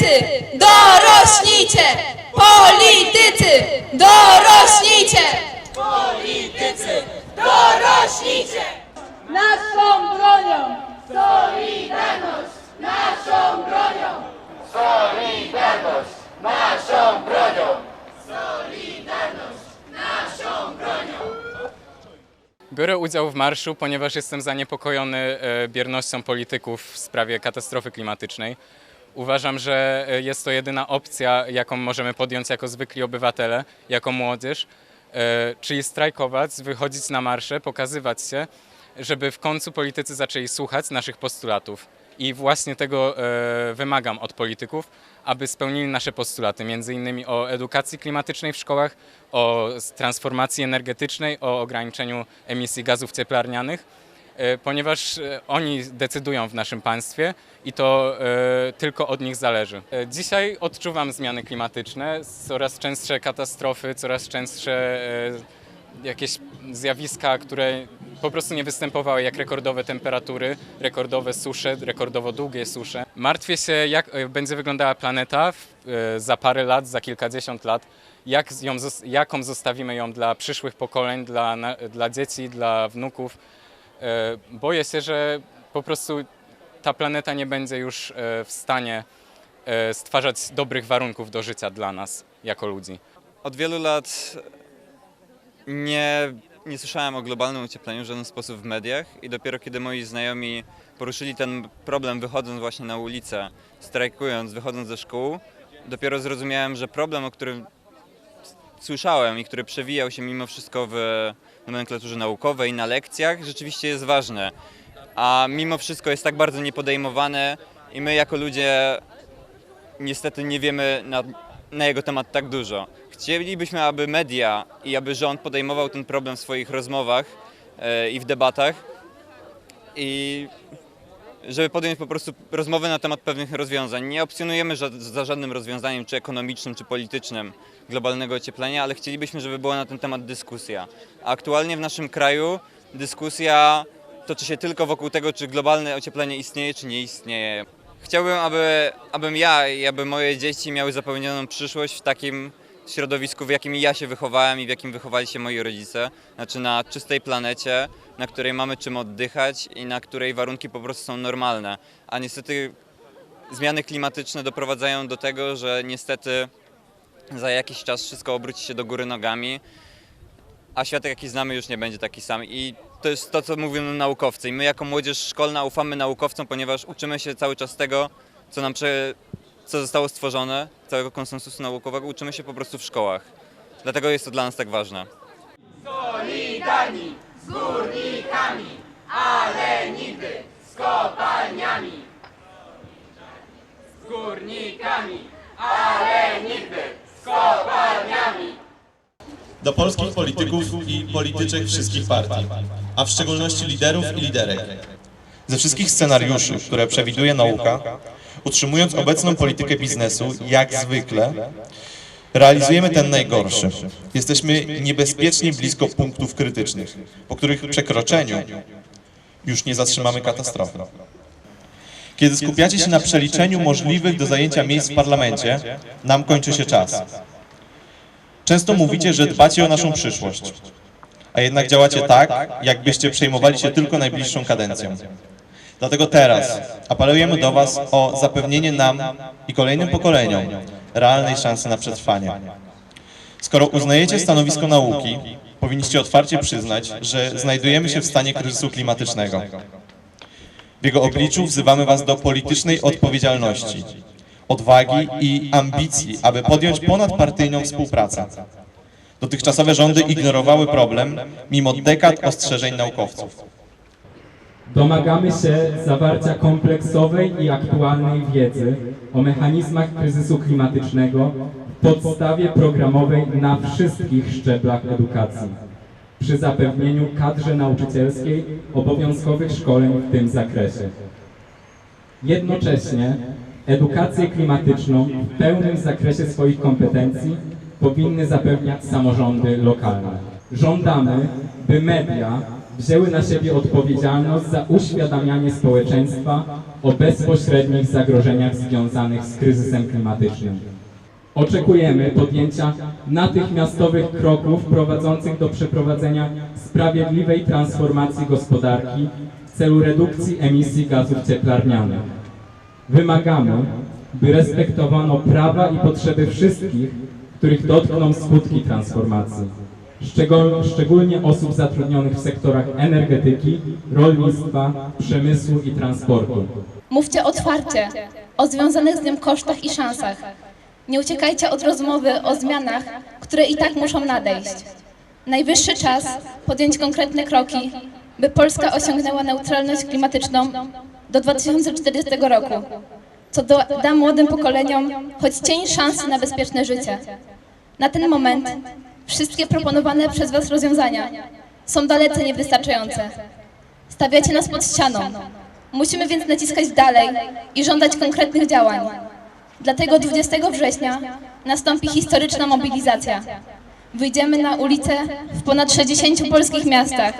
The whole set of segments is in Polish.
Politycy, dorośnijcie! Politycy, dorośnijcie! Politycy, dorośnijcie! Naszą bronią! Solidarność naszą bronią! Solidarność naszą bronią! Solidarność naszą bronią! Biorę udział w marszu, ponieważ jestem zaniepokojony e, biernością polityków w sprawie katastrofy klimatycznej. Uważam, że e, jest to jedyna opcja, jaką możemy podjąć jako zwykli obywatele, jako młodzież, e, czyli strajkować, wychodzić na marsze, pokazywać się, żeby w końcu politycy zaczęli słuchać naszych postulatów. I właśnie tego e, wymagam od polityków, aby spełnili nasze postulaty, między innymi o edukacji klimatycznej w szkołach, o transformacji energetycznej, o ograniczeniu emisji gazów cieplarnianych, ponieważ e, oni decydują w naszym państwie i to e, tylko od nich zależy. E, Dzisiaj odczuwam zmiany klimatyczne, coraz częstsze katastrofy, coraz częstsze e, jakieś zjawiska, które po prostu nie występowały, jak rekordowe temperatury, rekordowe susze, rekordowo długie susze. Martwię się, jak e, będzie wyglądała planeta e, za parę lat, za kilkadziesiąt lat, jak ją, jaką zostawimy ją dla przyszłych pokoleń, dla, dla dzieci, dla wnuków. E, Boję się, że po prostu ta planeta nie będzie już e, w stanie e, stwarzać dobrych warunków do życia dla nas jako ludzi. Od wielu lat nie, nie słyszałem o globalnym ociepleniu w żaden sposób w mediach i dopiero kiedy moi znajomi poruszyli ten problem wychodząc właśnie na ulicę, strajkując, wychodząc ze szkół, dopiero zrozumiałem, że problem, o którym słyszałem i który przewijał się mimo wszystko w nomenklaturze naukowej, na lekcjach, rzeczywiście jest ważny. A mimo wszystko jest tak bardzo niepodejmowane i my jako ludzie niestety nie wiemy na, na jego temat tak dużo. Chcielibyśmy, aby media i aby rząd podejmował ten problem w swoich rozmowach e, i w debatach i żeby podjąć po prostu rozmowę na temat pewnych rozwiązań. Nie opcjonujemy za żadnym rozwiązaniem, czy ekonomicznym, czy politycznym globalnego ocieplenia, ale chcielibyśmy, żeby była na ten temat dyskusja. Aktualnie w naszym kraju dyskusja toczy się tylko wokół tego, czy globalne ocieplenie istnieje, czy nie istnieje. Chciałbym, aby, abym ja i aby moje dzieci miały zapewnioną przyszłość w takim środowisku, w jakim ja się wychowałem i w jakim wychowali się moi rodzice. Znaczy na czystej planecie, na której mamy czym oddychać i na której warunki po prostu są normalne. A niestety zmiany klimatyczne doprowadzają do tego, że niestety za jakiś czas wszystko obróci się do góry nogami, a świat jaki znamy już nie będzie taki sam. I to jest to, co mówią naukowcy. I my jako młodzież szkolna ufamy naukowcom, ponieważ uczymy się cały czas tego, co nam. Co zostało stworzone, całego konsensusu naukowego, uczymy się po prostu w szkołach. Dlatego jest to dla nas tak ważne. Solidarni z górnikami, ale nigdy z kopalniami. Z górnikami, ale nigdy z kopalniami. do polskich polityków i polityczek wszystkich partii, a w szczególności liderów i liderek. Ze wszystkich scenariuszy, które przewiduje nauka, utrzymując obecną politykę biznesu, jak zwykle, realizujemy ten najgorszy. Jesteśmy niebezpiecznie blisko punktów krytycznych, po których przekroczeniu już nie zatrzymamy katastrofy. Kiedy skupiacie się na przeliczeniu możliwych do zajęcia miejsc w parlamencie, nam kończy się czas. Często mówicie, że dbacie o naszą przyszłość, a jednak działacie tak, jakbyście przejmowali się tylko najbliższą kadencją. Dlatego teraz apelujemy do Was o zapewnienie nam i kolejnym pokoleniom realnej szansy na przetrwanie. Skoro uznajecie stanowisko nauki, powinniście otwarcie przyznać, że znajdujemy się w stanie kryzysu klimatycznego. W jego obliczu wzywamy Was do politycznej odpowiedzialności, odwagi i ambicji, aby podjąć ponadpartyjną współpracę. Dotychczasowe rządy ignorowały problem, mimo dekad ostrzeżeń naukowców. Domagamy się zawarcia kompleksowej i aktualnej wiedzy o mechanizmach kryzysu klimatycznego w podstawie programowej na wszystkich szczeblach edukacji, przy zapewnieniu kadrze nauczycielskiej obowiązkowych szkoleń w tym zakresie. Jednocześnie edukację klimatyczną w pełnym zakresie swoich kompetencji powinny zapewniać samorządy lokalne. Żądamy, by media wzięły na siebie odpowiedzialność za uświadamianie społeczeństwa o bezpośrednich zagrożeniach związanych z kryzysem klimatycznym. Oczekujemy podjęcia natychmiastowych kroków prowadzących do przeprowadzenia sprawiedliwej transformacji gospodarki w celu redukcji emisji gazów cieplarnianych. Wymagamy, by respektowano prawa i potrzeby wszystkich, których dotkną skutki transformacji, szczególnie osób zatrudnionych w sektorach energetyki, rolnictwa, przemysłu i transportu. Mówcie otwarcie o związanych z nim kosztach i szansach. Nie uciekajcie od rozmowy o zmianach, które i tak muszą nadejść. Najwyższy czas podjąć konkretne kroki, by Polska osiągnęła neutralność klimatyczną do 2040 roku, co da młodym pokoleniom choć cień szansy na bezpieczne życie. Na ten moment wszystkie proponowane przez Was rozwiązania są dalece niewystarczające. Stawiacie nas pod ścianą. Musimy więc naciskać dalej i żądać konkretnych działań. Dlatego 20 września nastąpi historyczna mobilizacja. Wyjdziemy na ulice w ponad 60 polskich miastach.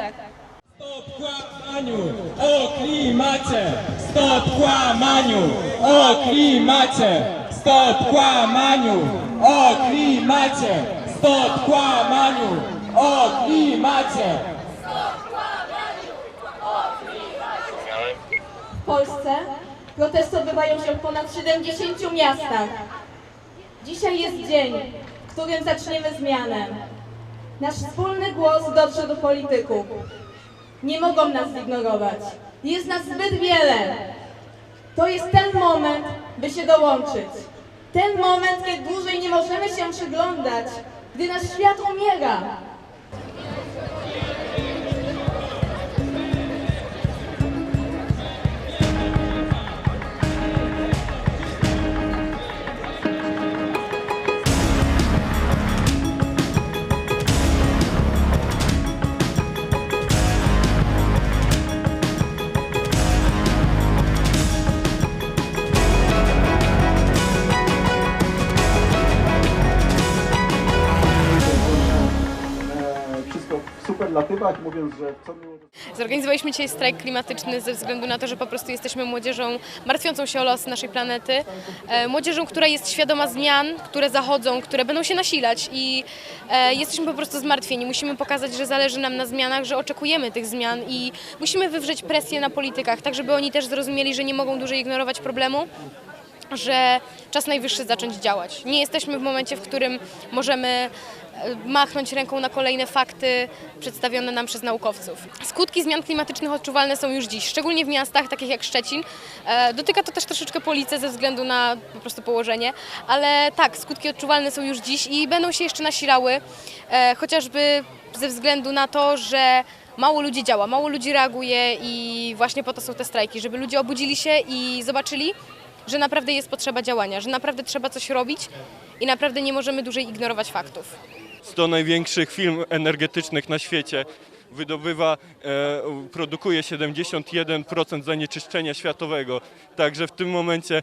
Stop kłamaniu o klimacie! Stop kłamaniu o klimacie! Stop kłamaniu o klimacie! Stop kłamaniu o klimacie! W Polsce protesty odbywają się w ponad 70 miastach. Dzisiaj jest dzień, w którym zaczniemy zmianę. Nasz wspólny głos dotrze do polityków. Nie mogą nas zignorować. Jest nas zbyt wiele. To jest ten moment, by się dołączyć. Ten moment, kiedy dłużej nie możemy się przyglądać, gdy nasz świat umiera. Superlatywach, mówiąc, że co miło... Zorganizowaliśmy dzisiaj strajk klimatyczny ze względu na to, że po prostu jesteśmy młodzieżą martwiącą się o los naszej planety. E, Młodzieżą, która jest świadoma zmian, które zachodzą, które będą się nasilać i e, jesteśmy po prostu zmartwieni. Musimy pokazać, że zależy nam na zmianach, że oczekujemy tych zmian i musimy wywrzeć presję na politykach, tak żeby oni też zrozumieli, że nie mogą dłużej ignorować problemu że czas najwyższy zacząć działać. Nie jesteśmy w momencie, w którym możemy e, machnąć ręką na kolejne fakty przedstawione nam przez naukowców. Skutki zmian klimatycznych odczuwalne są już dziś, szczególnie w miastach takich jak Szczecin. E, Dotyka to też troszeczkę Police ze względu na po prostu położenie, ale tak, skutki odczuwalne są już dziś i będą się jeszcze nasilały, e, chociażby ze względu na to, że mało ludzi działa, mało ludzi reaguje i właśnie po to są te strajki, żeby ludzie obudzili się i zobaczyli, że naprawdę jest potrzeba działania, że naprawdę trzeba coś robić i naprawdę nie możemy dłużej ignorować faktów. 100 największych firm energetycznych na świecie wydobywa, e, produkuje 71% zanieczyszczenia światowego. Także w tym momencie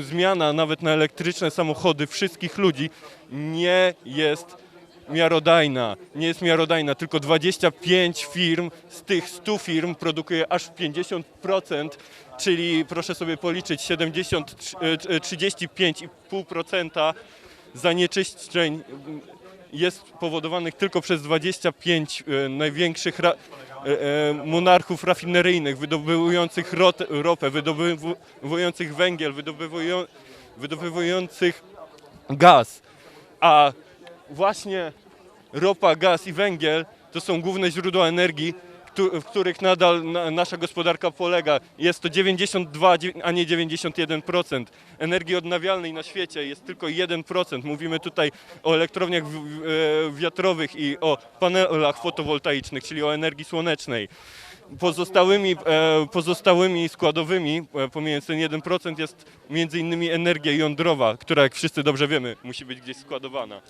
zmiana nawet na elektryczne samochody wszystkich ludzi nie jest miarodajna. Nie jest miarodajna, tylko 25 firm z tych 100 firm produkuje aż 50%, czyli proszę sobie policzyć 70, e, 35,5% zanieczyszczeń jest powodowanych tylko przez 25 e, największych ra, e, e, monarchów rafineryjnych, wydobywujących rot, ropę, wydobywujących węgiel, wydobywują, wydobywujących gaz. A właśnie ropa, gaz i węgiel to są główne źródła energii, w których nadal na, nasza gospodarka polega. Jest to 92, dzie- a nie 91%. Energii odnawialnej na świecie jest tylko 1%. Mówimy tutaj o elektrowniach e, wiatrowych i o panelach fotowoltaicznych, czyli o energii słonecznej. Pozostałymi, e, pozostałymi składowymi, e, pomijając ten 1%, jest innymi energia jądrowa, która jak wszyscy dobrze wiemy musi być gdzieś składowana.